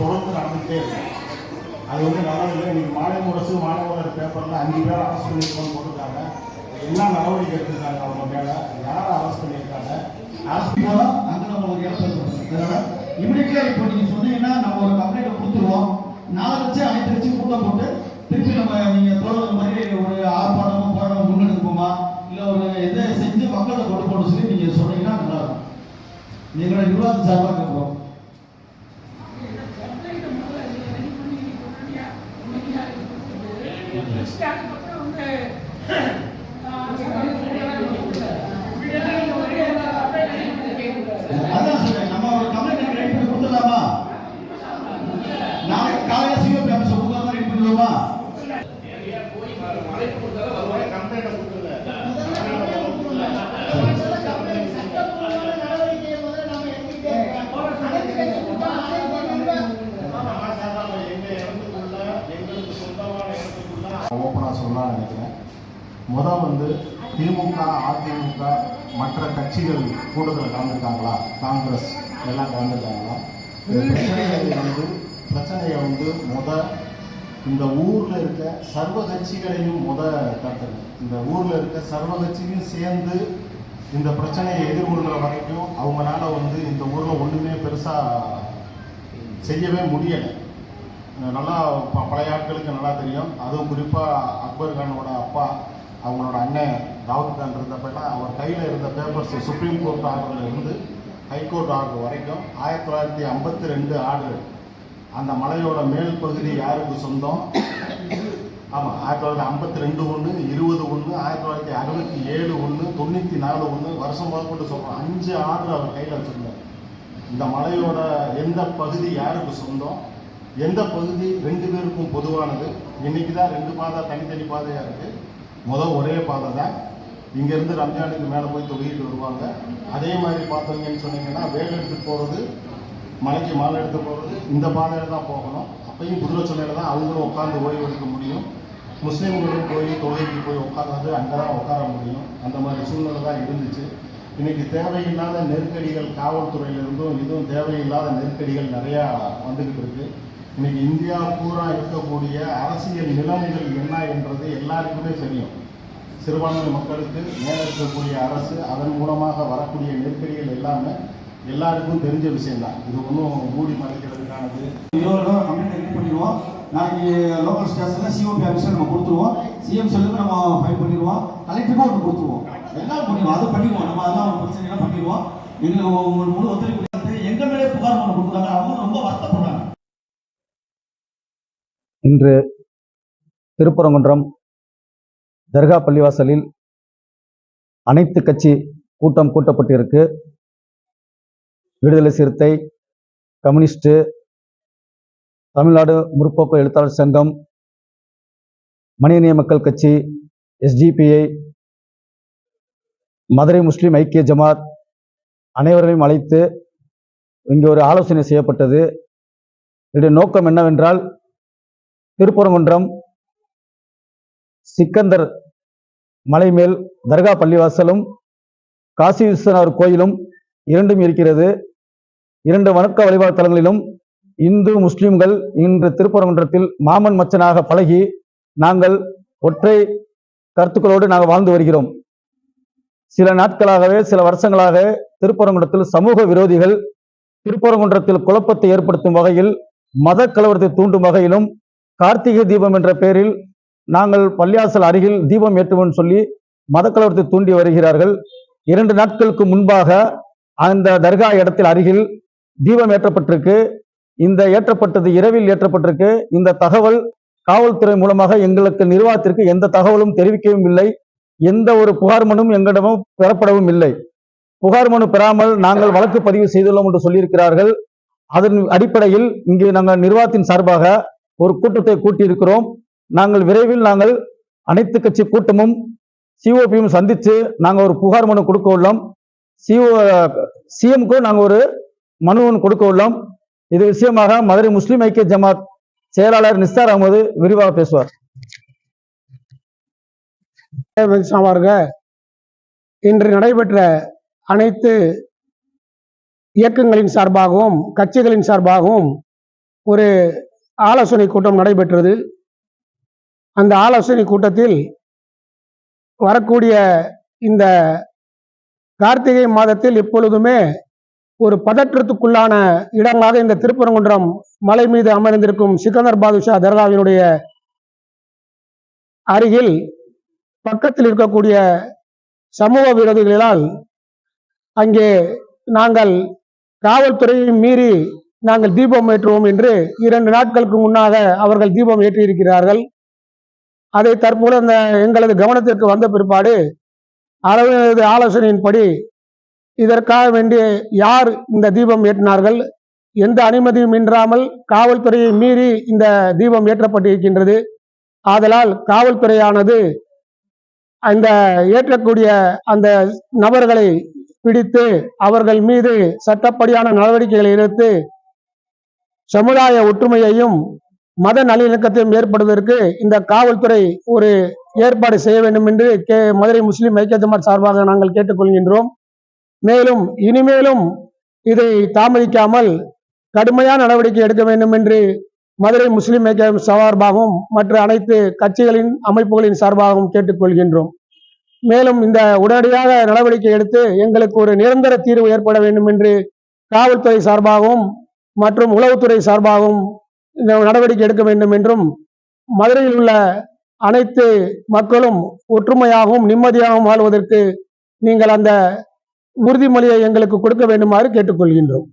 தொடர்ந்து நடந்துகிட்டே இருக்கு. அது வந்து நல்லா இல்லை. இன்னைக்கு மாநில முரசு மாணவர்கள் பேப்பரில் அஞ்சு பேர் அரசு பண்ணியிருக்கோம்னு போட்டிருக்காங்க. என்ன நடவடிக்கை எடுத்திருக்காங்க அவங்க மேலே? யாரை அரசு பண்ணியிருக்காங்க? அரசு போனோம் அங்க நம்ம ஒரு இடத்துல இருக்கோம் இமிடியட்லா இப்போ நீங்கள் சொன்னீங்கன்னா நம்ம ஒரு கம்ப்ளைண்ட் கொடுத்துருவோம். நாளை வச்சு அனைத்து வச்சு கூட்டம் போட்டு திருப்பி நம்ம நீங்கள் தோழர் மாதிரி ஒரு ஆர்ப்பாட்டமோ போராட்டமோ முன்னெடுப்போமா? இல்லை ஒரு இதை செஞ்சு மக்களை கொண்டு போட சொல்லி நீங்கள் சொன்னீங்கன்னா நல்லா இருக்கும். எங்களோட சார்பாக இருக்கிறோம் அதான் ஓப்பனாக சொல்லலாம்னு நினைக்கிறேன். முதல் வந்து திமுக அதிமுக மற்ற கட்சிகள் கூட்டத்தில் கலந்துருக்காங்களா காங்கிரஸ் எல்லாம் கலந்துருக்காங்களா இந்த பிரச்சனையை வந்து பிரச்சனையை வந்து முத இந்த ஊரில் இருக்க சர்வ கட்சிகளையும் முத தட்டுங்க இந்த ஊரில் இருக்க சர்வ கட்சியும் சேர்ந்து இந்த பிரச்சனையை எதிர்கொள்கிற வரைக்கும் அவங்களால வந்து இந்த ஊரில் ஒன்றுமே பெருசாக செய்யவே முடியலை. நல்லா பழைய ஆட்களுக்கு நல்லா தெரியும். அதுவும் குறிப்பாக அக்பர் கானோட அப்பா அவங்களோட அண்ணன் தாவூத் கான் இருந்தப்பெல்லாம் அவர் கையில் இருந்த பேப்பர்ஸ் சுப்ரீம் கோர்ட் ஆர்டரில் இருந்து ஹைகோர்ட் ஆர்டர் வரைக்கும் ஆயிரத்தி தொள்ளாயிரத்தி ஐம்பத்தி ரெண்டு ஆர்டர் அந்த மலையோட மேல் பகுதி யாருக்கு சொந்தம்? ஆமாம் ஆயிரத்தி தொள்ளாயிரத்தி ஐம்பத்தி ரெண்டு ஒன்று இருபது ஒன்று ஆயிரத்தி தொள்ளாயிரத்தி அறுபத்தி ஏழு ஒன்று தொண்ணூற்றி நாலு ஒன்று வருஷம் முதற்கொண்டு சொல்கிறோம் அஞ்சு ஆர்டர் அவர் கையில் வச்சுருந்தார். இந்த மலையோட எந்த பகுதி யாருக்கு சொந்தம்? எந்த பகுதி ரெண்டு பேருக்கும் பொதுவானது? இன்னைக்கு தான் ரெண்டு பாதை தனித்தனி பாதையாக இருக்குது முதல் ஒரே பாதை தான் இங்கேருந்து ரம்ஜானுக்கு மேலே போய் தொழுகிட்டு வருவாங்க. அதே மாதிரி பார்த்தீங்கன்னு சொன்னீங்கன்னா வேலை எடுத்து போகிறது மலைக்கு மாலை எடுத்து போகிறது இந்த பாதையில் தான் போகணும். அப்பையும் குதிரை சொல்லையில் தான் அவங்களும் உட்காந்து ஓய்வு எடுக்க முடியும். முஸ்லீம்களும் போய் தொழுகைக்கு போய் உட்காந்து அங்கே தான் உட்கார முடியும். அந்த மாதிரி சூழ்நிலை தான் இருந்துச்சு. இன்னைக்கு தேவையில்லாத நெருக்கடிகள் காவல்துறையிலிருந்தும் இதுவும் தேவையில்லாத நெருக்கடிகள் நிறையா வந்துக்கிட்டு இருக்குது இன்னைக்கு இந்தியா பூரா இருக்கக்கூடிய அரசியல் நிலைமைகள் என்ன என்றது எல்லாருக்குமே தெரியும். சிறுபான்மை மக்களுக்கு மேலே இருக்கக்கூடிய அரசு அதன் மூலமாக வரக்கூடிய நெருக்கடிகள் எல்லாமே எல்லாருக்கும் தெரிஞ்ச விஷயம்தான். இது ஒன்றும் மூடி மறைக்கிறதுக்கானது. இருபது கம்ப்ளைண்ட் ரெடி பண்ணிடுவோம். நாளைக்கு லோக்கல் ஸ்டேஷனில் சிஓபி ஆஃபீஸில் நம்ம கொடுத்துருவோம். சிஎம் செல்லுக்கு நம்ம ஃபைல் பண்ணிடுவோம். கலெக்டருக்கும் ஒன்று கொடுத்துருவோம். எல்லாம் பண்ணிடுவோம். அதை பண்ணிடுவோம். நம்ம அதெல்லாம் ஒரு பிரச்சனைலாம் பண்ணிடுவோம். எங்களுக்கு உங்களுக்கு முழு ஒத்துழைப்பு எங்கள் எங்க மேலே புகார் பண்ண கொடுக்குறாங்க இன்று திருப்பரங்குன்றம் தர்கா பள்ளிவாசலில் அனைத்து கட்சி கூட்டம் கூட்டப்பட்டிருக்கு. விடுதலை சிறுத்தை கம்யூனிஸ்டு தமிழ்நாடு முற்போக்கு எழுத்தாளர் சங்கம் மனிதநேய மக்கள் கட்சி எஸ்டிபிஐ மதுரை முஸ்லீம் ஐக்கிய ஜமாத் அனைவரையும் அழைத்து இங்கே ஒரு ஆலோசனை செய்யப்பட்டது. இதனுடைய நோக்கம் என்னவென்றால் திருப்பரங்குன்றம் சிக்கந்தர் மலைமேல் தர்கா பள்ளிவாசலும் காசி விஸ்வநாதர் கோயிலும் இரண்டும் இருக்கிறது. இரண்டு வணக்க வழிபாடு தலங்களிலும் இந்து முஸ்லிம்கள் இன்று திருப்பரங்குன்றத்தில் மாமன் மச்சனாக பழகி நாங்கள் ஒற்றை கருத்துக்களோடு நாங்கள் வாழ்ந்து வருகிறோம். சில நாட்களாகவே சில வருஷங்களாக திருப்பரங்குன்றத்தில் சமூக விரோதிகள் திருப்பரங்குன்றத்தில் குழப்பத்தை ஏற்படுத்தும் வகையில் மத கலவரத்தை தூண்டும் வகையிலும் கார்த்திகை தீபம் என்ற பெயரில் நாங்கள் பள்ளியாசல் அருகில் தீபம் ஏற்றுவோம் சொல்லி மதக்கலவரத்தை தூண்டி வருகிறார்கள். இரண்டு நாட்களுக்கு முன்பாக அந்த தர்கா இடத்தில் அருகில் தீபம் ஏற்றப்பட்டிருக்கு. இந்த ஏற்றப்பட்டது இரவில் ஏற்றப்பட்டிருக்கு. இந்த தகவல் காவல்துறை மூலமாக எங்களுக்கு நிர்வாகத்திற்கு எந்த தகவலும் தெரிவிக்கவும் இல்லை. எந்த ஒரு புகார் மனும் எங்களிடமும் பெறப்படவும் இல்லை. புகார் மனு பெறாமல் நாங்கள் வழக்கு பதிவு செய்துள்ளோம் என்று சொல்லியிருக்கிறார்கள். அதன் அடிப்படையில் இங்கு நாங்கள் நிர்வாகத்தின் சார்பாக ஒரு கூட்டத்தை கூட்டியிருக்கிறோம். நாங்கள் விரைவில் நாங்கள் அனைத்து கட்சி கூட்டமும் சிஓபியும் சந்தித்து நாங்கள் ஒரு புகார் மனு கொடுக்க உள்ளோம். சிஓ சிஎம்க்கும் நாங்கள் ஒரு மனு ஒன்று கொடுக்க உள்ளோம். இது விஷயமாக மதுரை முஸ்லீம் ஐக்கிய ஜமாத் செயலாளர் நிஸ்தார் அகமது விரிவாக பேசுவார். இன்று நடைபெற்ற அனைத்து இயக்கங்களின் சார்பாகவும் கட்சிகளின் சார்பாகவும் ஒரு ஆலோசனை கூட்டம் நடைபெற்றது. அந்த ஆலோசனை கூட்டத்தில் வரக்கூடிய இந்த கார்த்திகை மாதத்தில் எப்பொழுதுமே ஒரு பதற்றத்துக்குள்ளான இடமாக இந்த திருப்பரங்குன்றம் மலை மீது அமர்ந்திருக்கும் சிக்கந்தர் பாதுஷா தர்காவினுடைய அருகில் பக்கத்தில் இருக்கக்கூடிய சமூக விரோதிகளால் அங்கே நாங்கள் காவல்துறையை மீறி நாங்கள் தீபம் ஏற்றுவோம் என்று இரண்டு நாட்களுக்கு முன்னாக அவர்கள் தீபம் ஏற்றியிருக்கிறார்கள். அதை தற்போது அந்த எங்களது கவனத்திற்கு வந்த பிற்பாடு அளவு ஆலோசனையின்படி இதற்காக வேண்டிய யார் இந்த தீபம் ஏற்றினார்கள்? எந்த அனுமதியும் இன்றாமல் காவல்துறையை மீறி இந்த தீபம் ஏற்றப்பட்டிருக்கின்றது. ஆதலால் காவல்துறையானது அந்த ஏற்றக்கூடிய அந்த நபர்களை பிடித்து அவர்கள் மீது சட்டப்படியான நடவடிக்கைகளை எடுத்து சமுதாய ஒற்றுமையையும் மத நல்லிணக்கத்தையும் ஏற்படுவதற்கு இந்த காவல்துறை ஒரு ஏற்பாடு செய்ய வேண்டும் என்று கே மதுரை முஸ்லீம் ஐக்கிய ஜமாத் சார்பாக நாங்கள் கேட்டுக்கொள்கின்றோம். மேலும் இனிமேலும் இதை தாமதிக்காமல் கடுமையான நடவடிக்கை எடுக்க வேண்டும் என்று மதுரை முஸ்லிம் ஐக்கியம் சார்பாகவும் மற்ற அனைத்து கட்சிகளின் அமைப்புகளின் சார்பாகவும் கேட்டுக்கொள்கின்றோம். மேலும் இந்த உடனடியாக நடவடிக்கை எடுத்து எங்களுக்கு ஒரு நிரந்தர தீர்வு ஏற்பட வேண்டும் என்று காவல்துறை சார்பாகவும் மற்றும் உளவுத்துறை சார்பாகவும் நடவடிக்கை எடுக்க வேண்டும் என்றும் மதுரையில் உள்ள அனைத்து மக்களும் ஒற்றுமையாகவும் நிம்மதியாகவும் வாழ்வதற்கு நீங்கள் அந்த உறுதிமொழியை எங்களுக்கு கொடுக்க வேண்டுமாறு கேட்டுக்கொள்கின்றோம்.